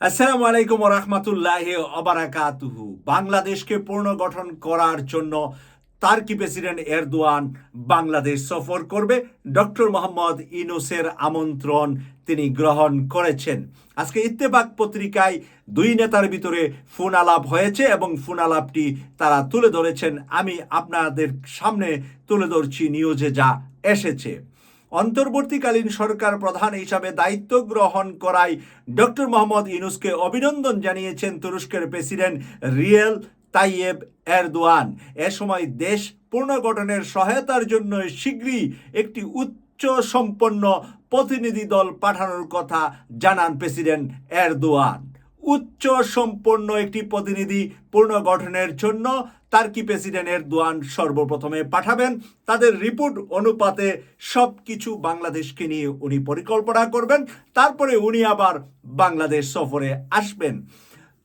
আসসালামু আলাইকুম রহমতুল্লাহ অবারাকাতুহু বাংলাদেশকে পুনর্গঠন করার জন্য তার্কি প্রেসিডেন্ট এরদোয়ান বাংলাদেশ সফর করবে। ডক্টর মোহাম্মদ ইনুসের আমন্ত্রণ তিনি গ্রহণ করেছেন। আজকে ইত্তেফাক পত্রিকায় দুই নেতার ভিতরে ফোন আলাপ হয়েছে এবং ফোন আলাপটি তারা তুলে ধরেছেন। আমি আপনাদের সামনে তুলে ধরছি নিউজে যা এসেছে। অন্তর্বর্তীকালীন সরকার প্রধান হিসাবে দায়িত্ব গ্রহণ করায় ডক্টর মোহাম্মদ ইউনুসকে অভিনন্দন জানিয়েছেন তুরস্কের প্রেসিডেন্ট রিয়েল তাইয়েব এরদোয়ান। এ সময় দেশ পুনর্গঠনের সহায়তার জন্য শীঘ্রই একটি উচ্চ সম্পন্ন প্রতিনিধি দল পাঠানোর কথা জানান প্রেসিডেন্ট এরদোয়ান। উচ্চ সম্পন্ন একটি প্রতিনিধি পুনর্গঠনের জন্য তার্কি প্রেসিডেন্টের দোয়ান সর্বপ্রথমে পাঠাবেন। তাদের রিপোর্ট অনুপাতে সব কিছু বাংলাদেশকে নিয়ে উনি পরিকল্পনা করবেন। তারপরে উনি আবার বাংলাদেশ সফরে আসবেন।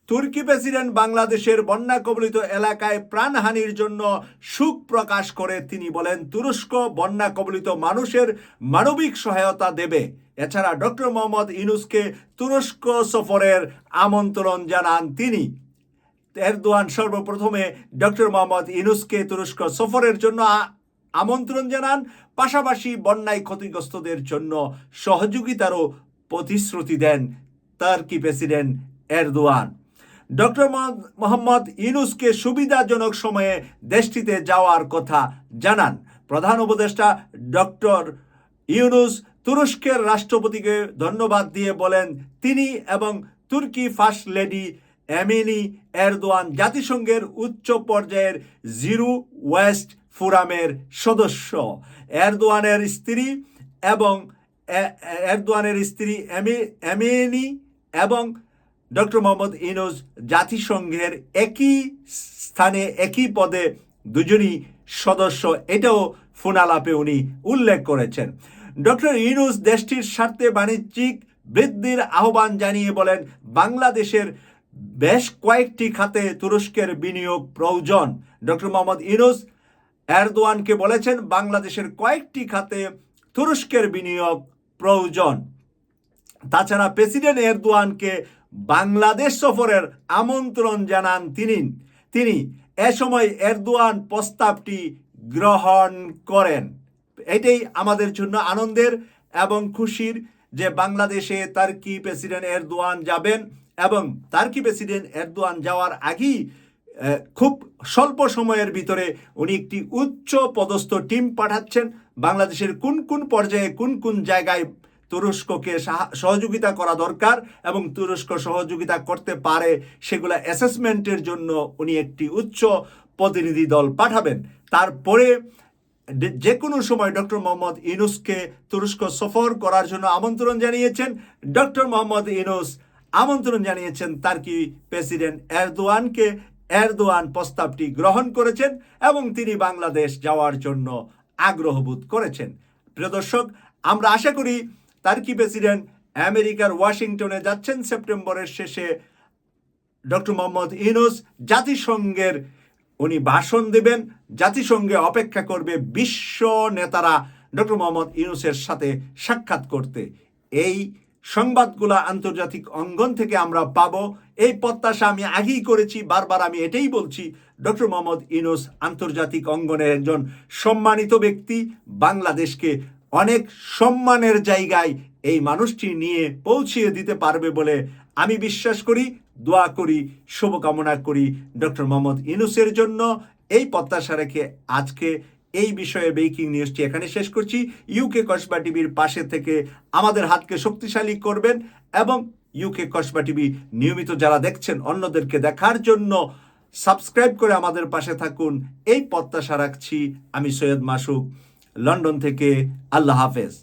তুর্কি প্রেসিডেন্ট বাংলাদেশের বন্যা কবলিত এলাকায় প্রাণহানির জন্য সুখ প্রকাশ করে তিনি বলেন, তুরস্ক বন্যা কবলিত মানুষের মানবিক সহায়তা দেবে। এছাড়া ডক্টর মোহাম্মদ ইনুসকে তুরস্ক সফরের আমন্ত্রণ জানান তিনি। এরদোয়ান সর্বপ্রথমে ডক্টর মোহাম্মদ ইনুসকে তুরস্ক সফরের জন্য আমন্ত্রণ জানান। পাশাপাশি বন্যায় ক্ষতিগ্রস্তদের জন্য সহযোগিতারও প্রতিশ্রুতি দেন Turkey president Erdogan. Doctor Mohammad ইউনুসকে সুবিধাজনক সময়ে দেশটিতে যাওয়ার কথা জানান। প্রধান উপদেষ্টা ডক্টর ইউনুস তুরস্কের রাষ্ট্রপতিকে ধন্যবাদ দিয়ে বলেন, তিনি এবং তুর্কি ফার্স্ট লেডি এমিনি এরদোয়ান জাতিসংঘের উচ্চ পর্যায়ের জিরো ওয়েস্ট ফোরামের সদস্য। এরদোয়ানের স্ত্রী এবং এরদোয়ানের স্ত্রী এমি এমিনি এবং ডক্টর মোহাম্মদ ইনুস জাতিসংঘের একই স্থানে, একই পদে দুজনই সদস্য। এটাও ফোনালাপে উনি উল্লেখ করেছেন। ডক্টর ইনুস দেশটির স্বার্থে বাণিজ্যিক বৃদ্ধির আহ্বান জানিয়ে বলেন, বাংলাদেশের বেশ কয়েকটি খাতে তুরস্কের বিনিয়োগ প্রয়োজন। ডক্টর মোহাম্মদ ইনুস এরদোয়ানকে বলেছেন, বাংলাদেশের কয়েকটি খাতে তুরস্কের বিনিয়োগ প্রয়োজন। তাছাড়া প্রেসিডেন্ট এরদোয়ানকে বাংলাদেশ সফরের আমন্ত্রণ জানান তিনি। তিনি এ সময় এরদোয়ান প্রস্তাবটি গ্রহণ করেন। এটাই আমাদের জন্য আনন্দের এবং খুশির যে বাংলাদেশে তার্কি প্রেসিডেন্ট এরদোয়ান যাবেন এবং তার্কি প্রেসিডেন্ট এরদোয়ান যাওয়ার আগেই খুব স্বল্প সময়ের ভিতরে উনি একটি উচ্চ পদস্থ টিম পাঠাচ্ছেন। বাংলাদেশের কোন কোন পর্যায়ে কোন কোন জায়গায় তুরস্ককে সাহা- সহযোগিতা করা দরকার এবং তুরস্ক সহযোগিতা করতে পারে সেগুলো অ্যাসেসমেন্টের জন্য উনি একটি উচ্চ প্রতিনিধি দল পাঠাবেন। তারপরে যে কোনো সময় ডক্টর মোহাম্মদ ইনুসকে তুরস্ক সফর করার জন্য আমন্ত্রণ জানিয়েছেন। ডক্টর মোহাম্মদ ইনুস আমন্ত্রণ জানিয়েছেন তার্কি প্রেসিডেন্ট এরদোয়ানকে। এরদোয়ান প্রস্তাবটি গ্রহণ করেছেন এবং তিনি বাংলাদেশ যাওয়ার জন্য আগ্রহবোধ করেছেন। প্রিয় দর্শক, আমরা আশা করি তার্কি প্রেসিডেন্ট আমেরিকার ওয়াশিংটনে যাচ্ছেন সেপ্টেম্বরের শেষে। ডক্টর মোহাম্মদ ইনুস জাতিসংঘের, উনি ভাষণ দেবেন, জাতিসংঘে অপেক্ষা করবে বিশ্ব নেতারা ডক্টর মোহাম্মদ ইনুসের সাথে সাক্ষাৎ করতে। এই সংবাদগুলা আন্তর্জাতিক অঙ্গন থেকে আমরা পাব। এই প্রত্যাশা আমি আগেই করেছি, বারবার আমি এটাই বলছি, ডক্টর মোহাম্মদ ইনুস আন্তর্জাতিক অঙ্গনের একজন সম্মানিত ব্যক্তি, বাংলাদেশকে অনেক সম্মানের জায়গায় এই মানুষটি নিয়ে পৌঁছিয়ে দিতে পারবে বলে আমি বিশ্বাস করি, দোয়া করি, শুভকামনা করি ডক্টর মোহাম্মদ ইনুসের জন্য। এই প্রত্যাশা রেখে আজকে এই বিষয়ে বেকিং নিউজটি এখানে শেষ করছি। ইউকে কসবা টিভির পাশে থেকে আমাদের হাতকে শক্তিশালী করবেন এবং ইউকে কসবা টিভি নিয়মিত যারা দেখছেন অন্যদেরকে দেখার জন্য সাবস্ক্রাইব করে আমাদের পাশে থাকুন। এই প্রত্যাশা রাখছি। আমি সৈয়দ মাসুক লন্ডন থেকে আল্লাহ হাফেজ।